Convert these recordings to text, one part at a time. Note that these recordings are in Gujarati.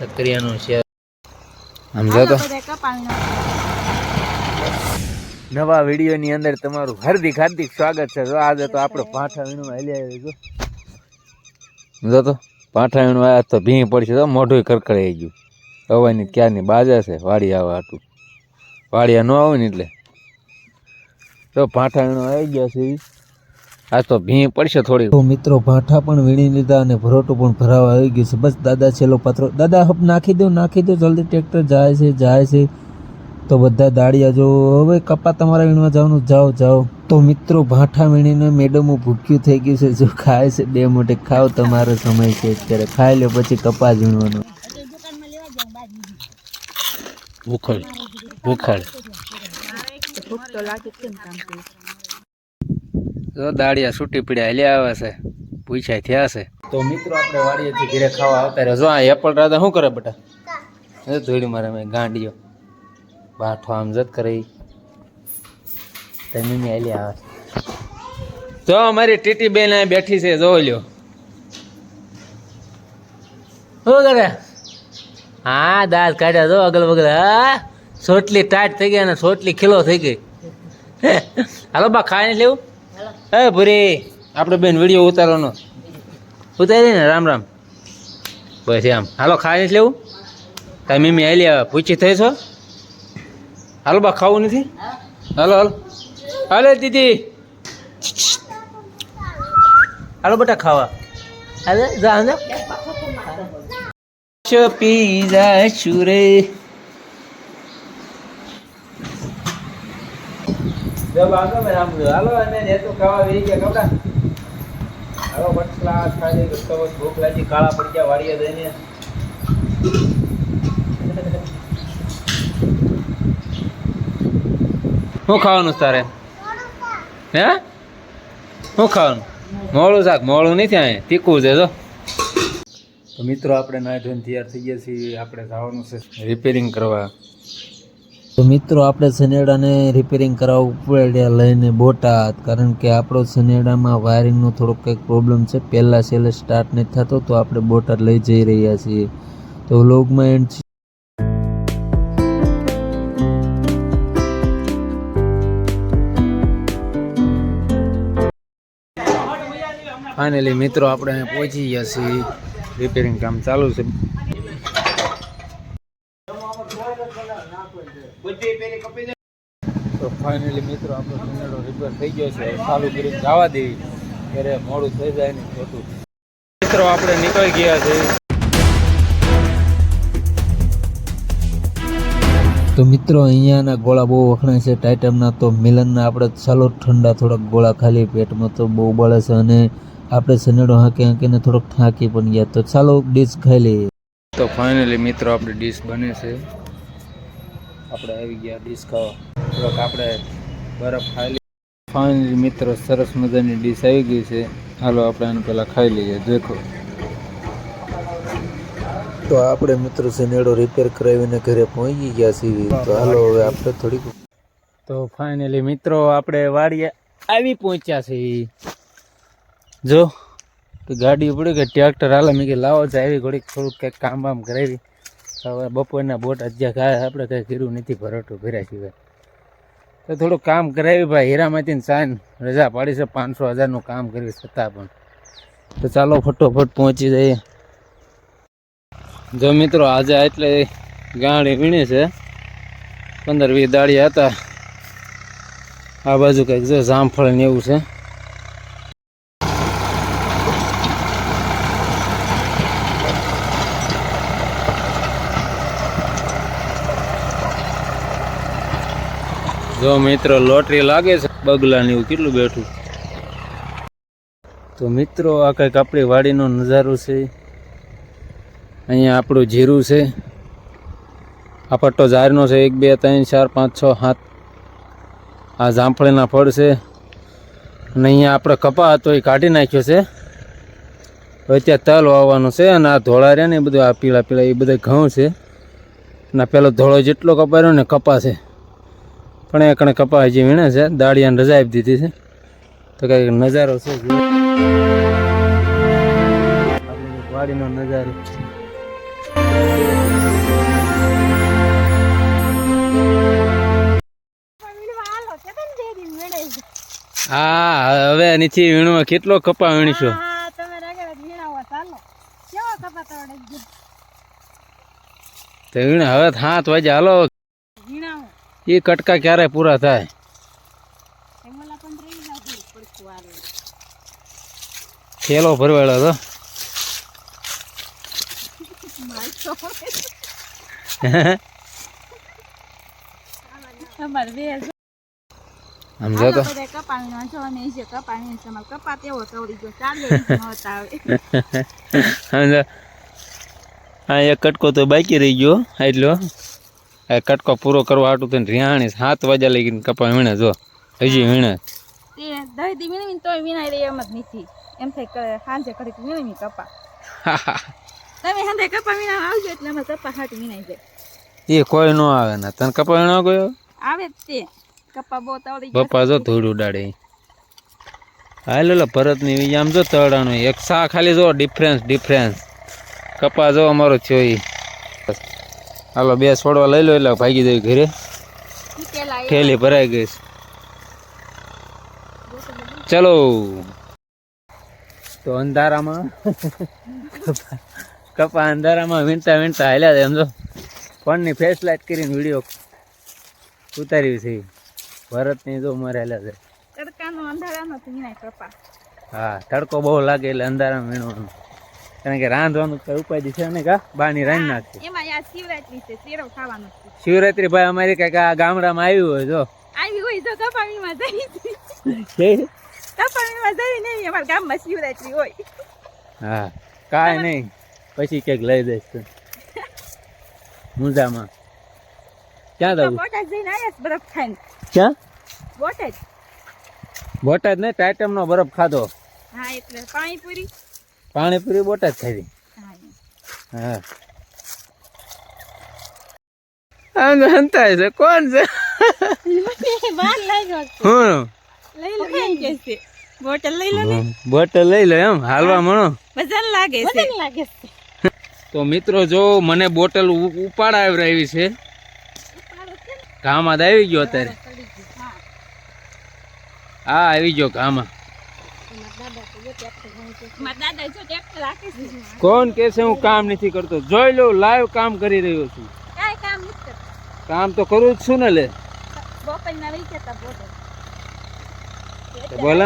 સક્રિયાનું છે. સમજો તો. નવા વિડીયોની અંદર તમારું હાર્દિક હાર્દિક સ્વાગત છે. જો આજે તો આપણે પાઠા વીણું હાલી આવ્યા જો. જો તો. પાઠા વીણું આવ્યા તો ભીં પડશે તો મોઢું કરકડાઈ ગયું. હવાની ક્યારની બાજા છે? વાડી આવે હાટું. વાડિયા ન આવે ને એટલે. તો પાઠા વીણું આવી ગયા છે ઈ. આ તો ભીં પડશે થોડી. તો મિત્રો ભાઠા પણ વીણી લીધા અને ભરોટું પણ ભરાવા આવી ગયું છે. બસ દાદા છેલ્લો પાત્રો. દાદા હપ નાખી દો નાખી દો જલ્દી ટ્રેક્ટર જાય છે જાય છે. તો બધા દાડિયા જો હવે કપા તમારા વીણવા જવાનું? જાઓ જાઓ. તો મિત્રો ભાઠા વીણીને મેડમો ભૂખ્યું થઈ ગયું છે. જો ખાય છે બે મોટે ખાવ તમારો સમય છે અત્યારે. ખાઈ લો પછી કપા વીણવાનો. ભૂખડ ભૂખડ. તો દાડિયા છૂટી પડ્યા લે આવે છે. પૂછાય થયા છે. તો મિત્રો, આપણે વાડીએથી ઘરે ખાવા આવતા જો આ એપલ રાધા શું કરે બટા? ધોળી મારે મેં ગાંડીઓ બાઠો આમ જત કરે. તમે મેં હાલ્યા આવે જો અમારી ટીટી બેન બેઠી છે જો લ્યો. શું કરે? હા દાંત કાઢ્યા, જો અગલ બગલ હા? સોટલી ટાઈટ થઈ ગઈ અને સોટલી ખીલો થઈ ગઈ. હાલો, બા ખાઈ લેવું હે ભૂરી આપણે બેન વીડિયો ઉતારવાનો. ઉતારી ને રામ રામ. બસ આમ હાલો ખાઈને લેવું? તમે મમ્મી આવી લે પૂછી થઈ છો? હાલો બા ખાવું નથી? હાલો હાલો. હાલે દીદી. હાલો બેટા ખાવા. હાલે જા ને પીઝા શુરે જબ આગળ મેં રામ હાલો, અને તો ખાવા વેઈ ગયા કપડા હાલો બટલા ખાલી રસ્તો ભૂખ લાગી, કાળા પડી ગયા વાળીએ જઈને. શું ખાવાનું તારે? હે? શું ખાવાનું? મોળું શાક, મોળું નહીં થાય તીખું છે, જો. તો મિત્રો, આપણે નાઈ ધોઈને તૈયાર થઈ ગયા છીએ. આપણે જવાનું છે રિપેરિંગ કરવા. તો મિત્રો, આપણે સનેડાને રિપેરિંગ કરાવવું પડે લઈને બોટાદ, કારણ કે આપણો સનેડામાં વાયરિંગનો થોડોક કંઈક પ્રોબ્લેમ છે. પહેલાં છેલ્લે સ્ટાર્ટ નથી થતો, તો આપણે બોટાદ લઈ જઈ રહ્યા છીએ. તો વ્લોગમાં એન્ડ ફાઇનલી મિત્રો, આપણે અહીંયા પહોંચી ગયા છીએ. રિપેરિંગ કામ ચાલુ છે. તો ફાઇનલી મિત્રો આપણો કનેડો રિપેર થઈ ગયો છે. ચાલુ કરીને જવા દેવી ત્યારે મોડું થઈ જાય ને ખોટું. મિત્રો આપણે નીકળી ગયા છે. તો મિત્રો અહીંયાના ગોળા બહુ વખણાય છે. ટાઇટમના તો મિલનના આપણે ચાલો ઠંડા થોડાક ગોળા ખાલી પેટમાં તો બહુ બળે છે અને આપણે સનેડો હાંકી હાંકીને થોડોક થાકી પણ ગયા. તો ચાલો ડીશ ખાઈ લઈએ. તો ફાઇનલી મિત્રો આપણે ડીશ બને છે. આપણે આવી ગયા ડીશ ખાવા થોડોક આપણે બરફ ખાઈ લઈએ. ફાઇનલી મિત્રો સરસ મજાની ડીશ આવી ગઈ છે. હાલો આપણે એને પહેલાં ખાઈ લઈએ. દેખો તો આપણે મિત્રો નેડો રિપેર કરાવીને ઘરે પહોંચી ગયા છીએ. તો હાલો હવે આપણે થોડીક તો ફાઇનલી મિત્રો આપણે વાડીએ આવી પહોંચ્યા છે જો ગાડી પડી કે ટ્રેક્ટર હાલે. મેં કે લાવો છે આવી ઘડીક થોડુંક કંઈક કામ બામ કરાવી. હવે બપોરના બોટ અત્યારે ખાય આપણે કંઈ કર્યું નથી, ભરોટું ભર્યા સિવાય. તો થોડું કામ કરાવી ભાઈ, હીરામાંથી સાઈન રજા પાડી છે, પાંચસો હજારનું કામ કર્યું છતાં પણ. તો ચાલો ફટોફટ પહોંચી જઈએ. જો મિત્રો, આજે એટલે ગાડી વીણી છે. પંદર વીસ દાળિયા હતા. આ બાજુ કંઈક જો જામફળ ને એવું છે. જો મિત્રો લોટરી લાગે છે, બગલાની એવું કેટલું બેઠું. તો મિત્રો, આ કંઈક આપણી વાડીનો નજારો છે. અહીંયા આપણું જીરું છે. આ પટ્ટો ઝારનો છે, એક, બે, ત્રણ, ચાર, પાંચ, છ, સાત. આ જામફળીના ફળ છે. અને અહીંયા આપણે કપા હતો, એ કાઢી નાખ્યો છે. હવે ત્યાં તલ વાવવાનું છે અને આ ધોળા રહ્યા ને એ બધું આ પીળા પીળા એ બધા ઘઉં છે. અને પેલો ધોળો જેટલો કપા રહ્યો ને કપા છે. પણ એ કણે કપા હજી વીણે છે, દાળિયાને રજા આપી દીધી છે. તો કંઈક નજારો છે વાડીનો નજારો. હા, હવે નીચે વીણવા કેટલો કપા વીણીશું? તો વીણ, હવે હાથ વાજે હાલો. એ કટકા ક્યારે પૂરા થાય? ખેલો થેલો ભરવાડો તો આમ જો તો. કપા તેવો તવડી ગયો ચાલે આવે આમ એક કટકો તો બાકી રહી ગયો એટલો કટકો પૂરો કરવા હાટું તેને રિહાણી સાત વાગ્યા લગીને કપા વીણે જો. હજી વીણે. દહી દી વીણાઈ રહી એમ જ નથી. એમ થાય સાંજે ઘડીક વીણવી કપા. તમે સાંજે કપા વીણા આવજો એટલે અમે કપા હાટ વીણાઈ જાય. એ કોઈ ન આવે ને. તને કપા ગયો? આવે જ તે. કપા બહુ જો ધૂળ ઉડાડે. હાલો ભરતની આમ જો તળાનું. એક સા ખાલી જો ડિફરન્સ ડિફરન્સ કપા જો અમારો થયો હાલો બે છોડવા લઈ લો એટલે ભાગી જાય ઘરે. થેલી ભરાઈ ગઈ. ચલો. તો અંધારામાં કપા અંધારામાં વીણતા વીણતા હાલ્યા છે સમજો ફોનની ફેસ લાઇટ કરીને વીડિયો ઉતારી છે. ભરતની જો મારે હાલ્યા છે. હા તડકો બહુ લાગે એટલે અંધારામાં વીણવાનું. કારણ કે રાંધવાનું કઈ ઉપાય છે ને કા? બાની રાંધી નાખી એમાં યાર શિવરાત્રી છે શેરો ખાવાનો શિવરાત્રી ભાઈ અમારી કંઈક આ ગામડામાં આવ્યું હોય જો આવી હોય તો કપાવીમાં જઈ છે? કપાવીમાં જઈ નહીં અમારા ગામમાં શિવરાત્રી હોય. હા કાંઈ નહીં. પછી ક્યાંક લઈ દઈશ તું મુંજામાં. ક્યાં તો દઉં બોટાદ જઈને આવ્યા બરફ ખાઈને? ક્યાં? બોટાદ? બોટાદ ને ટાઈટમનો બરફ ખાધો. હા એટલે પાણીપુરી. પાણીપુરી બોટાદ ખાધી હા. હા આમ હંતાય છે. કોણ છે? બોટલ લઈ લો ને બોટલ લઈ લો એમ હાલવા મણો વજન લાગે છે લાગે છે તો મિત્રો જો મને બોટલ ઉ- ઉપાડાવરાવી છે. ઘામાં આવી ગયો અત્યારે. હા આવી ગયો ઘામાં મારા દાદા જો ટ્રેક્ટર રાખે છે કોણ કે છે હું કામ નથી કરતો? જોઈ લો લાઈવ કામ કરી રહ્યો છું. કામ નથી કરતા. કામ તો કરું જ છું ને લે.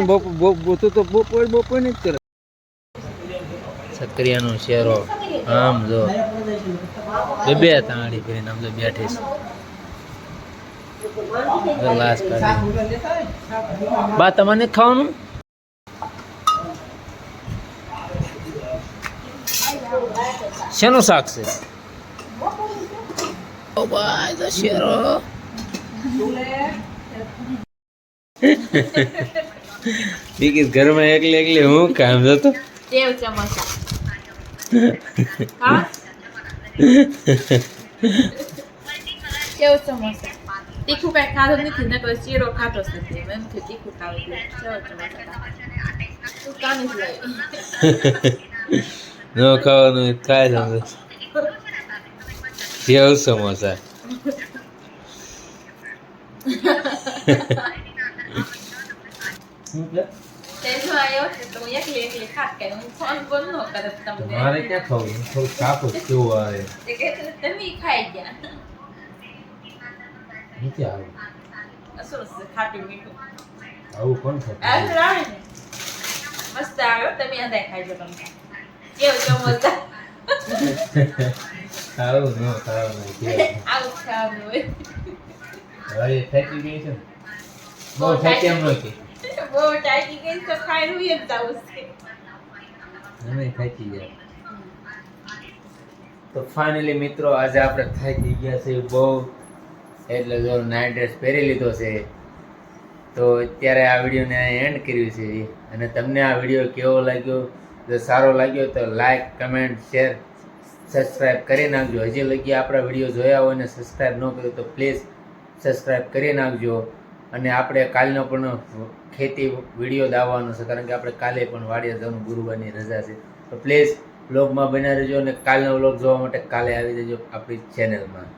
ને બો- તું તો બપોર બપોર જ કરે. સક્રિયાનો શેરો આમ જો. બે બે તાળી કરીને આમ જો બેઠી છે. બા તમને ખાવાનું? શેનું શાક છે? બીકી ઘરમાં એકલી એકલી હું કામ જતો? તીખું કાંઈ ખાધું નથી શીરો ખાતો ન ખાવાનું ખાય સમોસા મારે ક્યાં ખાવું? થોડું કાપું કેવું આવે? તમે ખાઈ ગયા નથી આવે ખાટું મીઠું આવું કોણ ખાતું મસ્ત આવ્યો તમે અંદાય ખાઈજો તમને કેવું સમોસા નો ન નો કે આવું ખાવાનું હોય. હવે થાકી ગઈ છે બહુ થાકી એમ નથી બહુ થાકી ગઈ તો ખાઈ રૂએ એમ આવું છે. અમે થાકી ગયા. તો ફાઇનલી મિત્રો આજે આપણે થાકી ગયા છે બહુ. એટલે જો નાઇટ ડ્રેસ પહેરી લીધો છે. તો અત્યારે આ વિડીયોને એન્ડ કર્યું છે. અને તમને આ વીડિયો કેવો લાગ્યો? જો સારો લાગ્યો તો લાઈક કમેન્ટ શેર સબસ્ક્રાઈબ કરી નાખજો. હજી લગી આપણા વીડિયો જોયા હોય ને સબસ્ક્રાઈબ ન કર્યું તો પ્લીઝ સબસ્ક્રાઈબ કરી નાખજો. અને આપણે કાલનો પણ ખેતી વીડિયો દાવવાનો છે, કારણ કે આપણે કાલે પણ વાડિયા જવાનું, ગુરુવારની રજા છે. તો પ્લીઝ બ્લોગમાં બનાવી રહેજો અને કાલનો વ્લોગ જોવા માટે કાલે આવી જજો આપણી ચેનલમાં